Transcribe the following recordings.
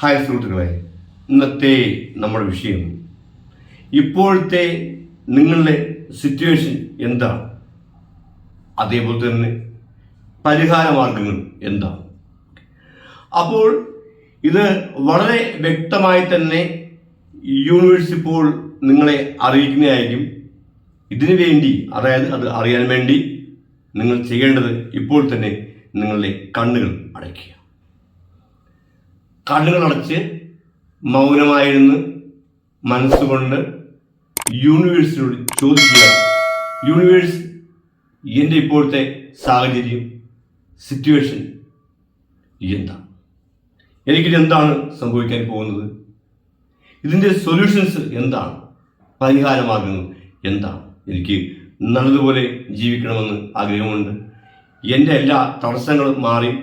Hi സുഹൃത്തുക്കളെ ഇന്നത്തെ നമ്മുടെ വിഷയം. ഇപ്പോഴത്തെ നിങ്ങളുടെ സിറ്റുവേഷൻ എന്താണ്? അതേപോലെ തന്നെ പരിഹാര മാർഗങ്ങൾ എന്താണ്? അപ്പോൾ ഇത് വളരെ വ്യക്തമായി തന്നെ യൂണിവേഴ്സ് ഇപ്പോൾ നിങ്ങളെ അറിയിക്കുന്നതായിരിക്കും. ഇതിനു വേണ്ടി അതായത് അത് അറിയാൻ വേണ്ടി നിങ്ങൾ ചെയ്യേണ്ടത് ഇപ്പോൾ തന്നെ നിങ്ങളുടെ കണ്ണുകൾ അടയ്ക്കുക. കണ്ണുകൾ അടച്ച് മൗനമായിരുന്ന് മനസ്സുകൊണ്ട് യൂണിവേഴ്സിനോട് ചോദിക്കുക. യൂണിവേഴ്സ് എന്റെ ഇപ്പോഴത്തെ സാഹചര്യം സിറ്റുവേഷൻ എന്താ? എനിക്കിത് എന്താണ് സംഭവിക്കാൻ പോകുന്നത്? ഇതിന്റെ സൊല്യൂഷൻസ് എന്താണ്? പരിഹാരമാകുന്നത് എന്താണ് എനിക്ക് നല്ലതുപോലെ ജീവിക്കണമെന്ന് ആഗ്രഹമുണ്ട്. എന്റെ എല്ലാ തടസ്സങ്ങളും മാറി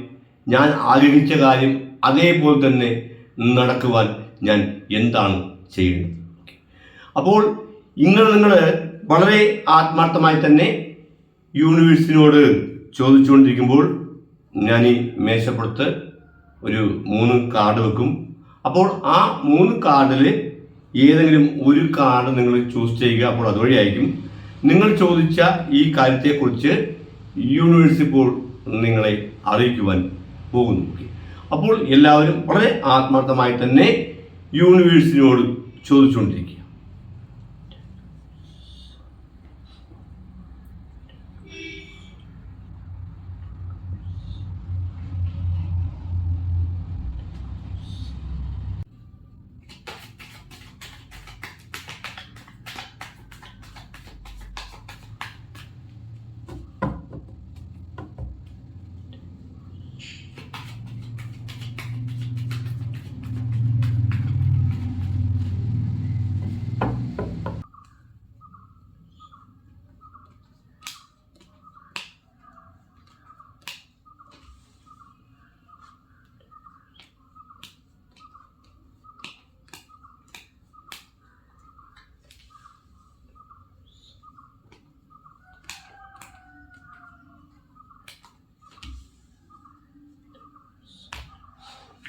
ഞാൻ ആഗ്രഹിച്ച കാര്യം അതേപോലെ തന്നെ നടക്കുവാൻ ഞാൻ എന്താണ് ചെയ്യുന്നത് അപ്പോൾ ഇങ്ങനെ നിങ്ങൾ വളരെ ആത്മാർത്ഥമായി തന്നെ യൂണിവേഴ്സിനോട് ചോദിച്ചുകൊണ്ടിരിക്കുമ്പോൾ ഞാൻ ഈ മേശപ്പുറത്ത് ഒരു മൂന്ന് കാർഡ് വെക്കും. അപ്പോൾ ആ മൂന്ന് കാർഡിൽ ഏതെങ്കിലും ഒരു കാർഡ് നിങ്ങൾ ചൂസ് ചെയ്യുക. അപ്പോൾ അതുവഴിയായിരിക്കും നിങ്ങൾ ചോദിച്ച ഈ കാര്യത്തെക്കുറിച്ച് യൂണിവേഴ്സ് ഇപ്പോൾ നിങ്ങളെ അറിയിക്കുവാൻ പോകുന്നു. അപ്പോൾ എല്ലാവരും വളരെ ആത്മാർത്ഥമായി തന്നെ യൂണിവേഴ്സിനോട് ചോദിച്ചുകൊണ്ടിരിക്കുക.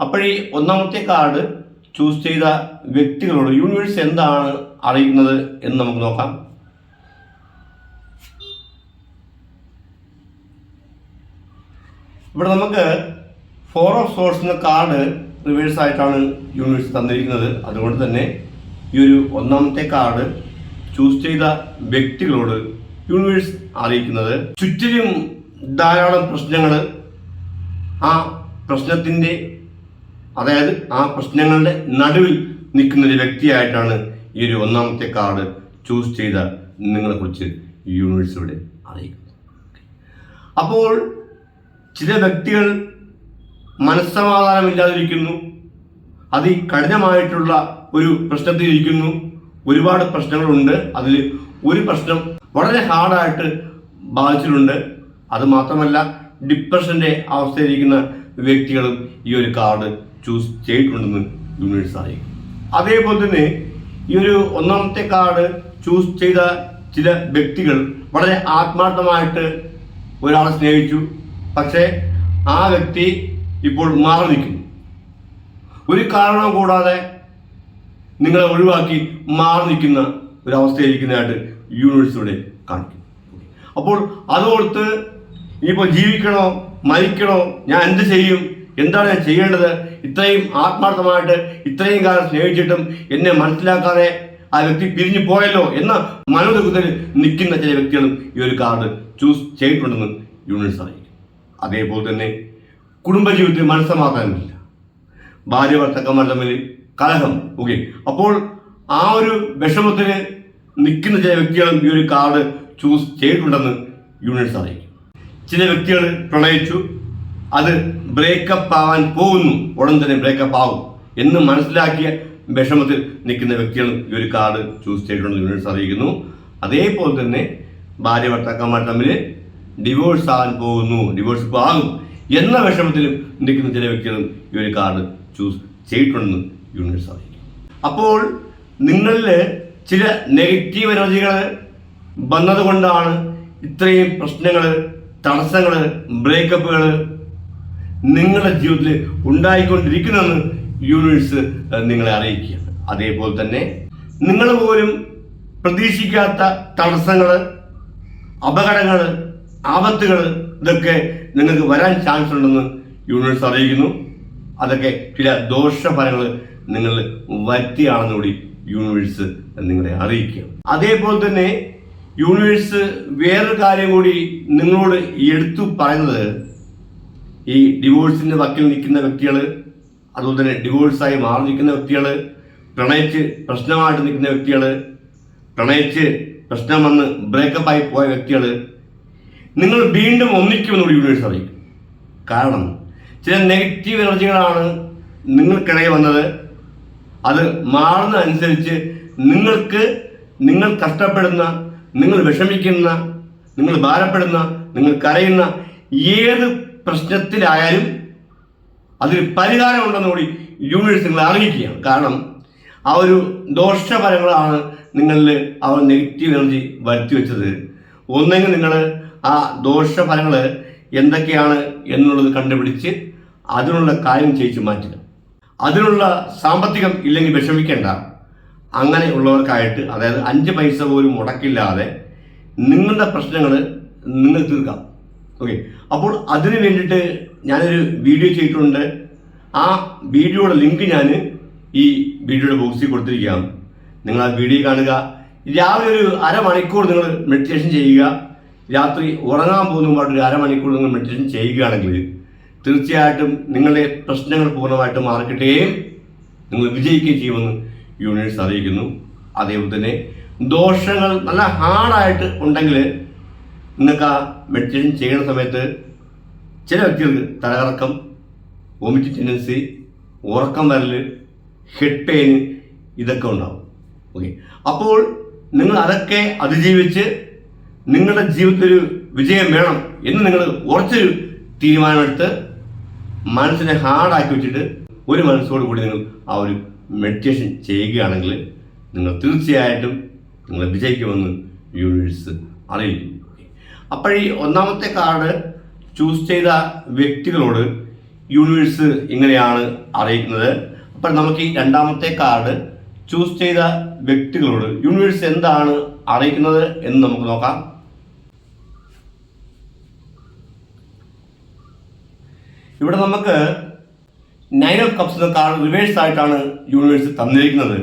അപ്പോഴീ ഒന്നാമത്തെ കാർഡ് ചൂസ് ചെയ്ത വ്യക്തികളോട് യൂണിവേഴ്സ് എന്താണ് അറിയുന്നത് എന്ന് നമുക്ക് നോക്കാം. ഇവിടെ നമുക്ക് ഫോർ ഓഫ് സോഴ്സ് എന്ന കാർഡ് റിവേഴ്സ് ആയിട്ടാണ് യൂണിവേഴ്സ് തന്നിരിക്കുന്നത്. അതുകൊണ്ട് തന്നെ ഈ ഒരു ഒന്നാമത്തെ കാർഡ് ചൂസ് ചെയ്ത വ്യക്തികളോട് യൂണിവേഴ്സ് അറിയിക്കുന്നത്. ചുറ്റിലും ധാരാളം പ്രശ്നങ്ങൾ ആ പ്രശ്നത്തിന്റെ അതായത് ആ പ്രശ്നങ്ങളുടെ നടുവിൽ നിൽക്കുന്ന ഒരു വ്യക്തിയായിട്ടാണ് ഈ ഒരു ഒന്നാമത്തെ കാർഡ് ചൂസ് ചെയ്ത നിങ്ങളെക്കുറിച്ച് യൂണിവേഴ്സ് ഇവിടെ അറിയിക്കുന്നത്. അപ്പോൾ ചില വ്യക്തികൾ മനസ്സമാധാനമില്ലാതിരിക്കുന്നു. അതികഠിനമായിട്ടുള്ള ഒരു പ്രശ്നത്തിൽ ഇരിക്കുന്നു. ഒരുപാട് പ്രശ്നങ്ങളുണ്ട്. അതിൽ ഒരു പ്രശ്നം വളരെ ഹാർഡായിട്ട് ബാധിച്ചിട്ടുണ്ട്. അത് മാത്രമല്ല ഡിപ്രഷന്റെ അവസ്ഥയിലിരിക്കുന്ന വ്യക്തികളും ഈ ഒരു കാർഡ് ചൂസ് ചെയ്തിട്ടുണ്ടെന്ന് യൂണിവേഴ്സ് അറിയിക്കും അതേപോലെ തന്നെ ഈ ഒരു ഒന്നാമത്തെ കാർഡ് ചൂസ് ചെയ്ത ചില വ്യക്തികൾ വളരെ ആത്മാർത്ഥമായിട്ട് ഒരാളെ സ്നേഹിച്ചു. പക്ഷേ ആ വ്യക്തി ഇപ്പോൾ മാറി നിൽക്കുന്നു. ഒരു കാരണവും കൂടാതെ നിങ്ങളെ ഒഴിവാക്കി മാറി നിൽക്കുന്ന ഒരു അവസ്ഥയിരിക്കുന്നതായിട്ട് യൂണിവേഴ്സ് ഇവിടെ കാണിക്കും അപ്പോൾ അതോർത്ത് ഇനിയിപ്പോൾ ജീവിക്കണോ മരിക്കണോ ഞാൻ എന്ത് ചെയ്യും എന്താണ് ഞാൻ ചെയ്യേണ്ടത് ഇത്രയും ആത്മാർത്ഥമായിട്ട് ഇത്രയും കാലം സ്നേഹിച്ചിട്ടും എന്നെ മനസ്സിലാക്കാതെ ആ വ്യക്തി പിരിഞ്ഞു പോയല്ലോ എന്ന മനോദുഃഖത്തിൽ നിൽക്കുന്ന ചില വ്യക്തികളും ഈ ഒരു കാർഡ് ചൂസ് ചെയ്തിട്ടുണ്ടെന്ന് യൂണിവേഴ്സ് അറിയിക്കും. അതേപോലെ തന്നെ കുടുംബജീവിതത്തിൽ മനസ്സമാക്കാനില്ല ഭാര്യ ഭർത്തക്കന്മാർ തമ്മിൽ കലഹം. ഓക്കെ അപ്പോൾ ആ ഒരു വിഷമത്തിൽ നിൽക്കുന്ന ചില വ്യക്തികളും ഈ ഒരു കാർഡ് ചൂസ് ചെയ്തിട്ടുണ്ടെന്ന് യൂണിവേഴ്സ് അറിയിക്കും. ചില വ്യക്തികൾ പ്രണയിച്ചു. അത് ബ്രേക്കപ്പ് ആവാൻ പോകുന്നു. ഉടൻ തന്നെ ബ്രേക്കപ്പ് ആവും. എന്ന് മനസ്സിലാക്കിയ വിഷമത്തിൽ നിൽക്കുന്ന വ്യക്തികൾ ഈ ഒരു കാർഡ് ചൂസ് ചെയ്തിട്ടുണ്ട് യൂണിവേഴ്സ് അറിയിക്കുന്നു. അതേപോലെ തന്നെ ഭാര്യ ഭർത്താക്കന്മാർ തമ്മിൽ ഡിവോഴ്സ് ആകാൻ പോകുന്നു. ഡിവോഴ്സ് ആകും എന്ന വിഷമത്തിലും നിൽക്കുന്ന ചില വ്യക്തികളും ഈ ഒരു കാർഡ് ചൂസ് ചെയ്തിട്ടുണ്ടെന്ന് യൂണിവേഴ്സ് അറിയിക്കും അപ്പോൾ നിങ്ങളിൽ ചില നെഗറ്റീവ് എനർജികൾ വന്നതുകൊണ്ടാണ് ഇത്രയും പ്രശ്നങ്ങൾ തടസ്സങ്ങൾ ബ്രേക്കപ്പുകൾ നിങ്ങളുടെ ജീവിതത്തിൽ ഉണ്ടായിക്കൊണ്ടിരിക്കുന്നതെന്ന് യൂണിവേഴ്സ് നിങ്ങളെ അറിയിക്കുകയാണ്. അതേപോലെ തന്നെ നിങ്ങൾ പോലും പ്രതീക്ഷിക്കാത്ത തടസ്സങ്ങൾ അപകടങ്ങൾ ആപത്തുകൾ ഇതൊക്കെ നിങ്ങൾക്ക് വരാൻ ചാൻസ് ഉണ്ടെന്ന് യൂണിവേഴ്സ് അറിയിക്കുന്നു. അതൊക്കെ ചില ദോഷഫലങ്ങൾ നിങ്ങൾ വരുത്തിയാണെന്ന് കൂടി യൂണിവേഴ്സ് നിങ്ങളെ അറിയിക്കുക അതേപോലെ തന്നെ യൂണിവേഴ്സ് വേറൊരു കാര്യം കൂടി നിങ്ങളോട് എടുത്തു പറയുന്നത് ഈ ഡിവോഴ്സിന്റെ വക്കിൽ നിൽക്കുന്ന വ്യക്തികൾ അതുപോലെ തന്നെ ഡിവോഴ്സായി മാറി നിൽക്കുന്ന വ്യക്തികൾ പ്രണയിച്ച് പ്രശ്നമായിട്ട് നിൽക്കുന്ന വ്യക്തികൾ പ്രണയിച്ച് പ്രശ്നം വന്ന് ബ്രേക്കപ്പ് ആയി പോയ വ്യക്തികൾ നിങ്ങൾ വീണ്ടും ഒന്നിക്കുമെന്നൊരു യൂണിവേഴ്സ് അറിയിക്കും. കാരണം ചില നെഗറ്റീവ് എനർജികളാണ് നിങ്ങൾക്കിടയിൽ വന്നത്. അത് മാറുന്നതനുസരിച്ച് നിങ്ങൾക്ക് നിങ്ങൾ കഷ്ടപ്പെടുന്ന നിങ്ങൾ വിഷമിക്കുന്ന നിങ്ങൾ ഭാരപ്പെടുന്ന നിങ്ങൾ കരയുന്ന ഏത് പ്രശ്നത്തിലായാലും അതിന് പരിഹാരം ഉണ്ടെന്ന് കൂടി യൂണിവേഴ്സ് നിങ്ങൾ അറിയിക്കുകയാണ്. കാരണം ആ ഒരു ദോഷഫലങ്ങളാണ് നിങ്ങളിൽ ആ നെഗറ്റീവ് എനർജി വരുത്തി വെച്ചത്. ഒന്നെങ്കിൽ നിങ്ങൾ ആ ദോഷഫലങ്ങൾ എന്തൊക്കെയാണ് എന്നുള്ളത് കണ്ടുപിടിച്ച് അതിനുള്ള കാര്യം ചെയ്യിച്ച് മാറ്റുക. അതിനുള്ള സാമ്പത്തികം ഇല്ലെങ്കിൽ വിഷമിക്കേണ്ട. അങ്ങനെ ഉള്ളവർക്കായിട്ട് അതായത് അഞ്ച് പൈസ പോലും മുടക്കില്ലാതെ നിങ്ങളുടെ പ്രശ്നങ്ങൾ നിങ്ങൾ തീർക്കാം. ഓക്കെ അപ്പോൾ അതിന് വേണ്ടിയിട്ട് ഞാനൊരു വീഡിയോ ചെയ്തിട്ടുണ്ട്. ആ വീഡിയോയുടെ ലിങ്ക് ഞാൻ ഈ വീഡിയോയുടെ ബോക്സിൽ കൊടുത്തിരിക്കാം നിങ്ങൾ ആ വീഡിയോ കാണുക. രാവിലെ ഒരു അരമണിക്കൂർ നിങ്ങൾ മെഡിറ്റേഷൻ ചെയ്യുക. രാത്രി ഉറങ്ങാൻ പോകുന്നതുമായിട്ട് ഒരു അരമണിക്കൂർ നിങ്ങൾ മെഡിറ്റേഷൻ ചെയ്യുകയാണെങ്കിൽ തീർച്ചയായിട്ടും നിങ്ങളുടെ പ്രശ്നങ്ങൾ പൂർണമായിട്ട് മാറിക്കിട്ടുകയും നിങ്ങൾ വിജയിക്കുകയും ചെയ്യുമെന്ന് യൂണിവേഴ്സ് അറിയിക്കുന്നു. അതേപോലെ തന്നെ ദോഷങ്ങൾ നല്ല ഹാർഡായിട്ട് ഉണ്ടെങ്കിൽ നിങ്ങൾക്ക് ആ മെഡിറ്റേഷൻ ചെയ്യുന്ന സമയത്ത് ചില വ്യക്തികൾക്ക് തലകറക്കം വോമിറ്റ് ടെൻഡൻസി ഉറക്കം വരൽ ഹെഡ് പെയിൻ ഇതൊക്കെ ഉണ്ടാവും. ഓക്കെ. അപ്പോൾ നിങ്ങൾ അതൊക്കെ അതിജീവിച്ച് നിങ്ങളുടെ ജീവിതത്തിൽ ഒരു വിജയം വേണം എന്ന് നിങ്ങൾ ഉറച്ചൊരു തീരുമാനമെടുത്ത് മനസ്സിനെ ഹാർഡാക്കി വെച്ചിട്ട് ഒരു മനസ്സോട് കൂടി നിങ്ങൾ ആ ഒരു മെഡിറ്റേഷൻ ചെയ്യുകയാണെങ്കിൽ നിങ്ങൾ തീർച്ചയായിട്ടും നിങ്ങൾ വിജയിക്കുമെന്ന് യൂണിവേഴ്സ് അറിയിക്കും അപ്പോൾ ഈ ഒന്നാമത്തെ കാർഡ് ചൂസ് ചെയ്ത വ്യക്തികളോട് യൂണിവേഴ്സ് ഇങ്ങനെയാണ് അറിയിക്കുന്നത്. അപ്പോൾ നമുക്ക് ഈ രണ്ടാമത്തെ കാർഡ് ചൂസ് ചെയ്ത വ്യക്തികളോട് യൂണിവേഴ്സ് എന്താണ് അറിയിക്കുന്നത് എന്ന് നമുക്ക് നോക്കാം. ഇവിടെ നമുക്ക് നയൻ ഓഫ് കപ്സ് എന്ന കാർഡ് റിവേഴ്സ് ആയിട്ടാണ് യൂണിവേഴ്സ് തന്നിരിക്കുന്നത്.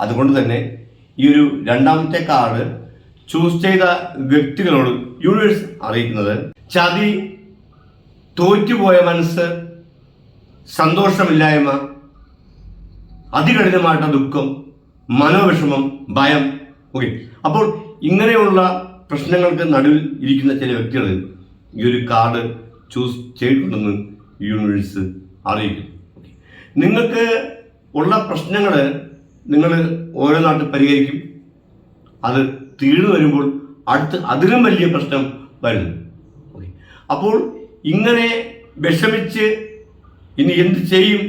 അതുകൊണ്ട് തന്നെ ഈ ഒരു രണ്ടാമത്തെ കാർഡ് ചൂസ് ചെയ്ത വ്യക്തികളോട് യൂണിവേഴ്സ് അറിയിക്കുന്നത്. ചതി തോറ്റുപോയ മനസ്സ് സന്തോഷമില്ലായ്മ അതികഠിനമായിട്ടുള്ള ദുഃഖം മനോവിഷമം ഭയം ഓക്കെ അപ്പോൾ ഇങ്ങനെയുള്ള പ്രശ്നങ്ങൾക്ക് നടുവിൽ ഇരിക്കുന്ന ചില വ്യക്തികൾ ഈ ഒരു കാർഡ് ചൂസ് ചെയ്തിട്ടുണ്ടെന്ന് യൂണിവേഴ്സ് അറിയിക്കും നിങ്ങൾക്ക് ഉള്ള പ്രശ്നങ്ങൾ നിങ്ങൾ ഓരോ നാട്ടിൽ പരിഹരിക്കും. അത് തീർന്നു വരുമ്പോൾ അടുത്ത് അതിലും വലിയ പ്രശ്നം വരുന്നു അപ്പോൾ ഇങ്ങനെ വിഷമിച്ച് ഇനി എന്ത് ചെയ്യും?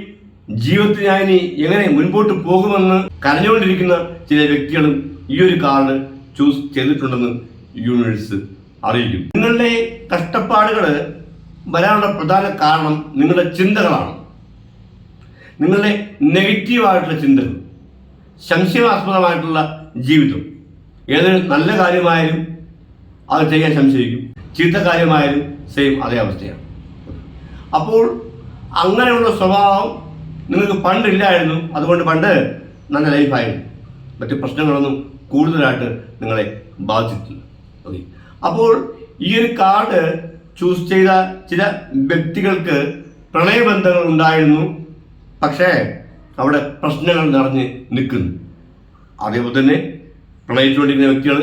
ജീവിതത്തിൽ ഞാൻ ഇനി എങ്ങനെ മുൻപോട്ട് പോകുമെന്ന് കരഞ്ഞുകൊണ്ടിരിക്കുന്ന ചില വ്യക്തികളും ഈ ഒരു കാർഡ് ചൂസ് ചെയ്തിട്ടുണ്ടെന്ന് യൂണിവേഴ്സ് അറിയിക്കും. നിങ്ങളുടെ കഷ്ടപ്പാടുകൾ വരാനുള്ള പ്രധാന കാരണം നിങ്ങളുടെ ചിന്തകളാണ്. നിങ്ങളുടെ നെഗറ്റീവായിട്ടുള്ള ചിന്തകൾ സംശയാസ്പദമായിട്ടുള്ള ജീവിതം. ഏതൊരു നല്ല കാര്യമായാലും അത് ചെയ്യാൻ സംശയിക്കും ചീത്ത കാര്യമായാലും സെയിം അതേ അവസ്ഥയാണ്. അപ്പോൾ അങ്ങനെയുള്ള സ്വഭാവം നിങ്ങൾക്ക് പണ്ടില്ലായിരുന്നു. അതുകൊണ്ട് പണ്ട് നല്ല ലൈഫായിരുന്നു മറ്റ് പ്രശ്നങ്ങളൊന്നും കൂടുതലായിട്ട് നിങ്ങളെ ബാധിച്ചിട്ടില്ല. ഓക്കെ അപ്പോൾ ഈ ഒരു കാർഡ് ചൂസ് ചെയ്ത ചില വ്യക്തികൾക്ക് പ്രണയബന്ധങ്ങൾ ഉണ്ടായിരുന്നു. പക്ഷേ അവിടെ പ്രശ്നങ്ങൾ നിറഞ്ഞ് നിൽക്കുന്നു. അതേപോലെ തന്നെ പ്രണയിച്ചുകൊണ്ടിരിക്കുന്ന വ്യക്തികൾ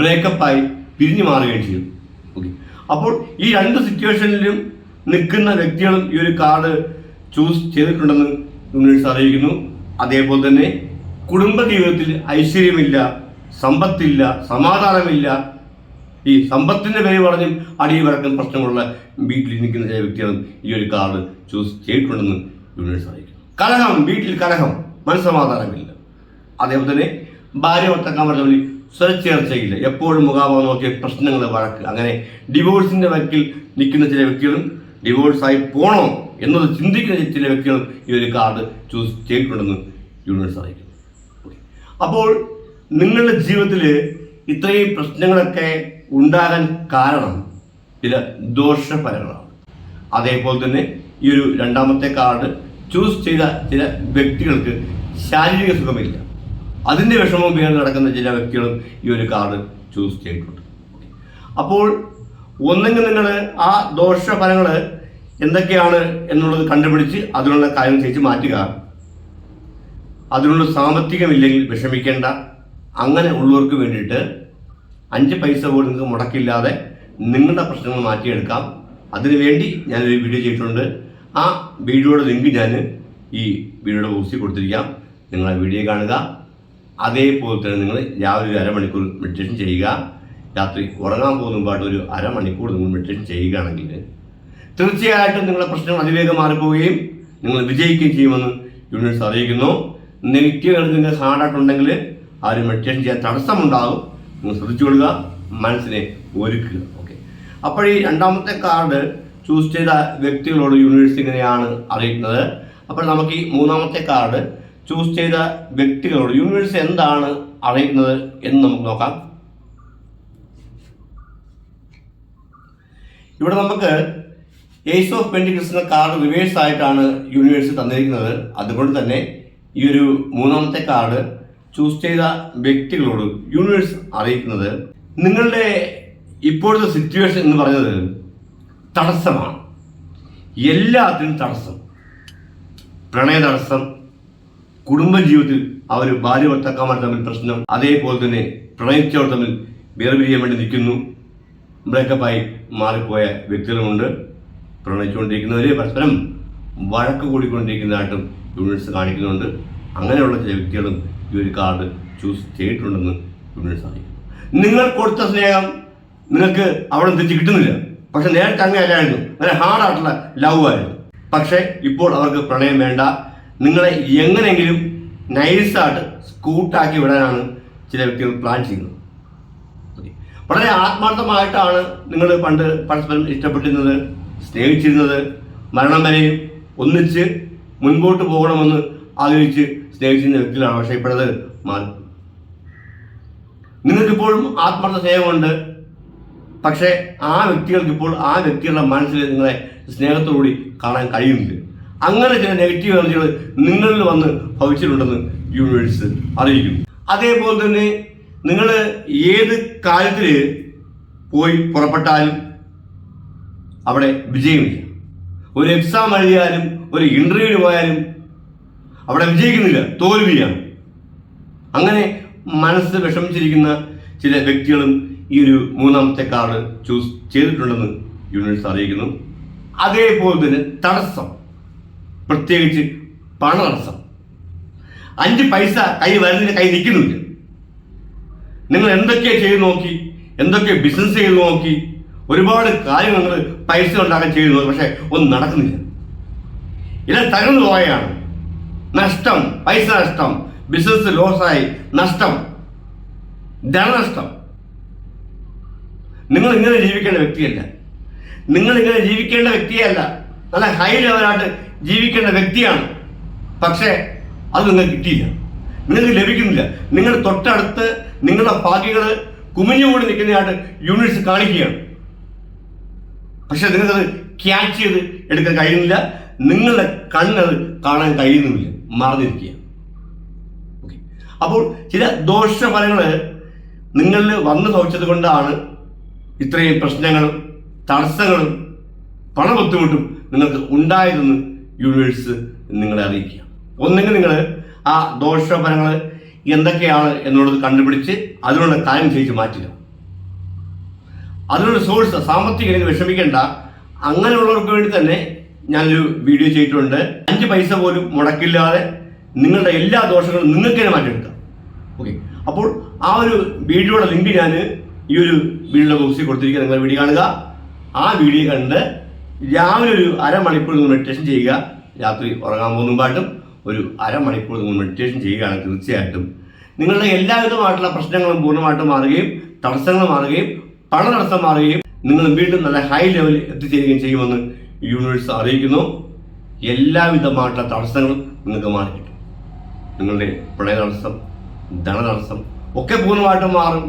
ബ്രേക്കപ്പായി പിരിഞ്ഞു മാറുകയും ചെയ്യും. ഓക്കെ അപ്പോൾ ഈ രണ്ട് സിറ്റുവേഷനിലും നിൽക്കുന്ന വ്യക്തികളും ഈ ഒരു കാർഡ് ചൂസ് ചെയ്തിട്ടുണ്ടെന്ന് യൂണിവേഴ്സ് അറിയിക്കുന്നു. അതേപോലെ തന്നെ കുടുംബ ജീവിതത്തിൽ ഐശ്വര്യമില്ല സമ്പത്തില്ല സമാധാനമില്ല. ഈ സമ്പത്തിന്റെ പേര് പറഞ്ഞും അടിയിൽ വരക്കുന്ന പ്രശ്നമുള്ള വീട്ടിൽ നിൽക്കുന്ന ചില വ്യക്തികളും ഈ ഒരു കാർഡ് ചൂസ് ചെയ്തിട്ടുണ്ടെന്ന് യൂണിവേഴ്സ് അറിയിക്കുന്നു. കലഹം വീട്ടിൽ കലഹം മനസ്സമാധാനമില്ല. അതേപോലെ തന്നെ ഭാര്യ ഭർത്താക്കന്മാർ തമ്മിൽ സ്വരച്ചേർച്ചയില്ല. എപ്പോഴും മുഖാമുഖം നോക്കിയ പ്രശ്നങ്ങൾ വഴക്ക്. അങ്ങനെ ഡിവോഴ്സിന്റെ വക്കിൽ നിൽക്കുന്ന ചില വ്യക്തികളും ഡിവോഴ്സായി പോണോ എന്നത് ചിന്തിക്കുന്ന ചില വ്യക്തികളും ഈ ഒരു കാർഡ് ചൂസ് ചെയ്തിട്ടുണ്ടെന്ന് യൂണിവേഴ്സ് അറിയിക്കുന്നു. അപ്പോൾ നിങ്ങളുടെ ജീവിതത്തിൽ ഇത്രയും പ്രശ്നങ്ങളൊക്കെ ഉണ്ടാകാൻ കാരണം ചില ദോഷഫലങ്ങളാണ്. അതേപോലെ തന്നെ ഈ ഒരു രണ്ടാമത്തെ കാർഡ് ചൂസ് ചെയ്ത ചില വ്യക്തികൾക്ക് ശാരീരിക സുഖമില്ല. അതിന്റെ വിഷമം പേര് നടക്കുന്ന ചില വ്യക്തികളും ഈ ഒരു കാർഡ് ചൂസ് ചെയ്തിട്ടുണ്ട്. അപ്പോൾ ഒന്നെങ്കിൽ നിങ്ങൾ ആ ദോഷഫലങ്ങൾ എന്തൊക്കെയാണ് എന്നുള്ളത് കണ്ടുപിടിച്ച് അതിനുള്ള കാര്യം ചെയ്ത് മാറ്റുക. അതിനുള്ള സാമ്പത്തികമില്ലെങ്കിൽ വിഷമിക്കേണ്ട. അങ്ങനെ ഉള്ളവർക്ക് വേണ്ടിയിട്ട് അഞ്ച് പൈസ പോലും നിങ്ങൾക്ക് മുടക്കില്ലാതെ നിങ്ങളുടെ പ്രശ്നങ്ങൾ മാറ്റിയെടുക്കാം. അതിനുവേണ്ടി ഞാനൊരു വീഡിയോ ചെയ്തിട്ടുണ്ട്. ആ വീഡിയോയുടെ ലിങ്ക് ഞാൻ ഈ വീഡിയോയുടെ ഊസി കൊടുത്തിരിക്കാം. നിങ്ങൾ ആ വീഡിയോ കാണുക. അതേപോലെ തന്നെ നിങ്ങൾ രാവിലെ ഒരു അരമണിക്കൂർ മെഡിറ്റേഷൻ ചെയ്യുക. രാത്രി ഉറങ്ങാൻ പോകുന്ന പാട്ട് ഒരു അരമണിക്കൂർ നിങ്ങൾ മെഡിറ്റേഷൻ ചെയ്യുകയാണെങ്കിൽ തീർച്ചയായിട്ടും നിങ്ങളുടെ പ്രശ്നങ്ങൾ അതിവേഗം മാറിപ്പോവുകയും നിങ്ങൾ വിജയിക്കുകയും ചെയ്യുമെന്ന് യൂണിവേഴ്സ് അറിയിക്കുന്നു. നെഗറ്റീവ് നിങ്ങൾ ഹാർഡായിട്ടുണ്ടെങ്കിൽ ആ ഒരു മെഡിറ്റേഷൻ ചെയ്യാൻ തടസ്സമുണ്ടാകും. നിങ്ങൾ ശ്രദ്ധിച്ചുകൊള്ളുക മനസ്സിനെ ഒരുക്കുക. ഓക്കെ അപ്പോൾ ഈ രണ്ടാമത്തെ കാർഡ് ചൂസ് ചെയ്ത വ്യക്തികളോട് യൂണിവേഴ്സ് ഇങ്ങനെയാണ് അറിയിക്കുന്നത്. അപ്പോൾ നമുക്ക് ഈ മൂന്നാമത്തെ കാർഡ് ചൂസ് ചെയ്ത വ്യക്തികളോട് യൂണിവേഴ്സ് എന്താണ് അറിയുന്നത് എന്ന് നമുക്ക് നോക്കാം. ഇവിടെ നമുക്ക് ഏസ് ഓഫ് പെന്റിക്കിൾസ് എന്ന കാർഡ് റിവേഴ്സ് ആയിട്ടാണ് യൂണിവേഴ്സ് തന്നിരിക്കുന്നത്. അതുകൊണ്ട് തന്നെ ഈ ഒരു മൂന്നാമത്തെ കാർഡ് ചൂസ് ചെയ്ത വ്യക്തികളോട് യൂണിവേഴ്സ് അറിയിക്കുന്നത്. നിങ്ങളുടെ ഇപ്പോഴത്തെ സിറ്റുവേഷൻ എന്ന് പറയുന്നത് തടസ്സമാണ്. എല്ലാത്തിനും തടസ്സം. പ്രണയ തടസ്സം കുടുംബജീവിതത്തിൽ അവർ ഭാര്യ ഭർത്താക്കന്മാർ തമ്മിൽ പ്രശ്നം അതേപോലെ തന്നെ പ്രണയിച്ചവർ തമ്മിൽ വേർപിരിയാൻ വേണ്ടി നിൽക്കുന്നു. ബ്രേക്കപ്പായി മാറിപ്പോയ വ്യക്തികളുമുണ്ട്. പ്രണയിച്ചുകൊണ്ടിരിക്കുന്നവരെ പരസ്പരം വഴക്ക് കൂടിക്കൊണ്ടിരിക്കുന്നതായിട്ടും യൂണിവേഴ്സ് കാണിക്കുന്നുണ്ട്. അങ്ങനെയുള്ള ചില വ്യക്തികളും ഈ ഒരു കാർഡ് ചൂസ് ചെയ്തിട്ടുണ്ടെന്ന് യൂണിവേഴ്സ് അറിയിക്കുന്നു. നിങ്ങൾ കൊടുത്ത സ്നേഹം നിങ്ങൾക്ക് അവിടെ തിരിച്ച് കിട്ടുന്നില്ല. പക്ഷെ നേരത്തെ അങ്ങനെ അല്ലായിരുന്നു അങ്ങനെ ഹാർഡായിട്ടുള്ള ലവ് ആയിരുന്നു. പക്ഷേ ഇപ്പോൾ അവർക്ക് പ്രണയം വേണ്ട. നിങ്ങളെ എങ്ങനെയെങ്കിലും നൈസായിട്ട് സ്കൂട്ടാക്കി വിടാനാണ് ചില വ്യക്തികൾ പ്ലാൻ ചെയ്യുന്നത്. വളരെ ആത്മാർത്ഥമായിട്ടാണ് നിങ്ങൾ പണ്ട് പരസ്പരം ഇഷ്ടപ്പെട്ടിരുന്നത് സ്നേഹിച്ചിരുന്നത്. മരണം വരെയും ഒന്നിച്ച് മുൻപോട്ട് പോകണമെന്ന് ആഗ്രഹിച്ച് സ്നേഹിച്ചിരുന്ന വ്യക്തികളാണ് പക്ഷേ ഇപ്പോഴത് മാറി. നിങ്ങൾക്കിപ്പോഴും ആത്മാർത്ഥ സ്നേഹമുണ്ട്. പക്ഷേ ആ വ്യക്തികൾക്കിപ്പോൾ ആ വ്യക്തികളുടെ മനസ്സിൽ നിങ്ങളെ സ്നേഹത്തോടുകൂടി കാണാൻ കഴിയുന്നില്ല. അങ്ങനെ ചില നെഗറ്റീവ് എനർജികൾ നിങ്ങളിൽ വന്ന് ഭവിച്ചിട്ടുണ്ടെന്ന് യൂണിവേഴ്സ് അറിയിക്കുന്നു. അതേപോലെ തന്നെ നിങ്ങൾ ഏത് കാര്യത്തിൽ പോയി പുറപ്പെട്ടാലും അവിടെ വിജയമില്ല ഒരു എക്സാം എഴുതിയാലും ഒരു ഇന്റർവ്യൂവിന് പോയാലും അവിടെ വിജയിക്കുന്നില്ല തോൽവിയാണ് അങ്ങനെ മനസ്സ് വിഷമിച്ചിരിക്കുന്ന ചില വ്യക്തികളും ഈ ഒരു മൂന്നാമത്തെ കാർഡ് ചൂസ് ചെയ്തിട്ടുണ്ടെന്ന് യൂണിവേഴ്സ് അറിയിക്കുന്നു. അതേപോലെ തന്നെ തടസ്സം. പ്രത്യേകിച്ച് പണതടസ്സം അഞ്ച് പൈസ കൈ വരുന്നതിന് കൈ നിൽക്കുന്നില്ല നിങ്ങൾ എന്തൊക്കെ ചെയ്ത് നോക്കി എന്തൊക്കെ ബിസിനസ് ചെയ്ത് നോക്കി ഒരുപാട് കാര്യങ്ങൾ നിങ്ങൾ പൈസ ഉണ്ടാക്കാൻ ചെയ്തു നോക്കി പക്ഷെ ഒന്നും നടക്കുന്നില്ല. ഇല്ല തകർന്നു പോയാണ്. നഷ്ടം പൈസ നഷ്ടം ബിസിനസ് ലോസായി നഷ്ടം ധനനഷ്ടം. നിങ്ങൾ ഇങ്ങനെ ജീവിക്കേണ്ട വ്യക്തിയല്ല. നിങ്ങൾ ഇങ്ങനെ ജീവിക്കേണ്ട വ്യക്തിയല്ല. നല്ല ഹൈ ലെവലായിട്ട് ജീവിക്കേണ്ട വ്യക്തിയാണ്. പക്ഷേ അത് നിങ്ങൾക്ക് കിട്ടിയില്ല. നിങ്ങൾക്ക് ലഭിക്കുന്നില്ല. നിങ്ങൾ തൊട്ടടുത്ത് നിങ്ങളുടെ ഭാഗ്യങ്ങൾ കുമിഞ്ഞുകൂടി നിൽക്കുന്നതായിട്ട് യൂണിറ്റ്സ് കാണിക്കുകയാണ്. പക്ഷെ നിങ്ങൾക്കത് ക്യാച്ച് ചെയ്ത് എടുക്കാൻ കഴിയുന്നില്ല. നിങ്ങളുടെ കണ്ണത് കാണാൻ കഴിയുന്നുമില്ല മറന്നിരിക്കുക ഓക്കെ അപ്പോൾ ചില ദോഷഫലങ്ങൾ നിങ്ങളിൽ വന്നു തോച്ചത് കൊണ്ടാണ് ഇത്രയും പ്രശ്നങ്ങളും തടസ്സങ്ങളും പണബുദ്ധിമുട്ടും നിങ്ങൾക്ക് ഉണ്ടായതെന്ന് യൂണിവേഴ്സ് നിങ്ങളെ അറിയിക്കുക. ഒന്നെങ്കിൽ നിങ്ങൾ ആ ദോഷഫലങ്ങൾ എന്തൊക്കെയാണ് എന്നുള്ളത് കണ്ടുപിടിച്ച് അതിനുള്ള കാര്യം ചെയ്ത് മാറ്റുക. അതിനുള്ള സോഴ്സ് സാമ്പത്തിക രീതിയിൽ വിഷമിക്കേണ്ട. അങ്ങനെയുള്ളവർക്ക് വേണ്ടി തന്നെ ഞാനൊരു വീഡിയോ ചെയ്തിട്ടുണ്ട്. അഞ്ച് പൈസ പോലും മുടക്കില്ലാതെ നിങ്ങളുടെ എല്ലാ ദോഷങ്ങളും നിങ്ങൾക്ക് തന്നെ മാറ്റിയെടുക്കാം. ഓക്കെ അപ്പോൾ ആ ഒരു വീഡിയോയുടെ ലിങ്ക് ഞാൻ ഈ ഒരു വീഡിയോയുടെ ബോക്സിൽ കൊടുത്തിരിക്കുക. നിങ്ങൾ വീഡിയോ കാണുക. ആ വീഡിയോ കണ്ട് രാവിലെ ഒരു അരമണിക്കൂർ നിങ്ങൾ മെഡിറ്റേഷൻ ചെയ്യുക. രാത്രി ഉറങ്ങാൻ പോകുന്നതായിട്ടും ഒരു അരമണിക്കൂർ നിങ്ങൾ മെഡിറ്റേഷൻ ചെയ്യുകയാണെങ്കിൽ തീർച്ചയായിട്ടും. നിങ്ങളുടെ എല്ലാവിധമായിട്ടുള്ള പ്രശ്നങ്ങളും പൂർണമായിട്ടും മാറുകയും തടസ്സങ്ങൾ മാറുകയും പണ തടസ്സം മാറുകയും നിങ്ങൾ വീണ്ടും നല്ല ഹൈ ലെവലിൽ എത്തിച്ചേരുകയും ചെയ്യുമെന്ന് യൂണിവേഴ്സ് അറിയിക്കുന്നു. എല്ലാവിധമായിട്ടുള്ള തടസ്സങ്ങളും നിങ്ങൾക്ക് മാറി കിട്ടും നിങ്ങളുടെ പ്രണയ തടസ്സം ധന തടസ്സം ഒക്കെ പൂർണമായിട്ടും മാറും.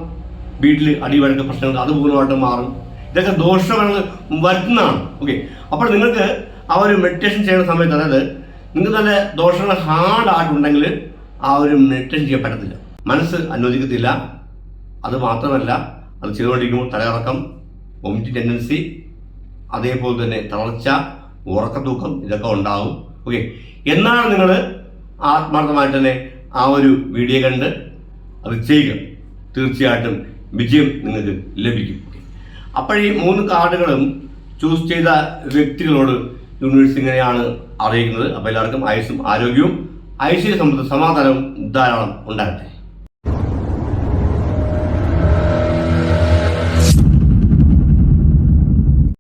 വീട്ടിൽ അടിവഴക്ക പ്രശ്നങ്ങൾ അത് പൂർണമായിട്ടും മാറും. ഇതൊക്കെ ദോഷങ്ങൾ വരുന്നതാണ് ഓക്കെ അപ്പോൾ നിങ്ങൾക്ക് ആ ഒരു മെഡിറ്റേഷൻ ചെയ്യുന്ന സമയത്ത് അതായത് നിങ്ങൾക്ക് നല്ല ദോഷങ്ങൾ ഹാർഡ് ആയിട്ടുണ്ടെങ്കിൽ ആ ഒരു മെഡിറ്റേഷൻ ചെയ്യാൻ പറ്റത്തില്ല. മനസ്സ് അനുവദിക്കത്തില്ല. അത് മാത്രമല്ല അത് ചെയ്തുകൊണ്ടിരിക്കുമ്പോൾ തലകറക്കം വൊമിറ്റിംഗ് ടെൻഡൻസി അതേപോലെ തന്നെ തളർച്ച ഉറക്കത്തൂക്കം ഇതൊക്കെ ഉണ്ടാവും. ഓക്കെ എന്നാണ് നിങ്ങൾ ആത്മാർത്ഥമായിട്ട് തന്നെ ആ ഒരു വീഡിയോ കണ്ട് അത് ചെയ്യുക. തീർച്ചയായിട്ടും വിജയം നിങ്ങൾക്ക് ലഭിക്കും. അപ്പോൾ ഈ മൂന്ന് കാർഡുകളും ചൂസ് ചെയ്ത വ്യക്തികളോട് യൂണിവേഴ്സ് ഇങ്ങനെയാണ് അറിയിക്കുന്നത്. അപ്പോൾ എല്ലാവർക്കും ആയുസ്സും ആരോഗ്യവും ഐശ്വര്യ സമൃദ്ധ സമാധാനവും ധാരാളം ഉണ്ടാകട്ടെ.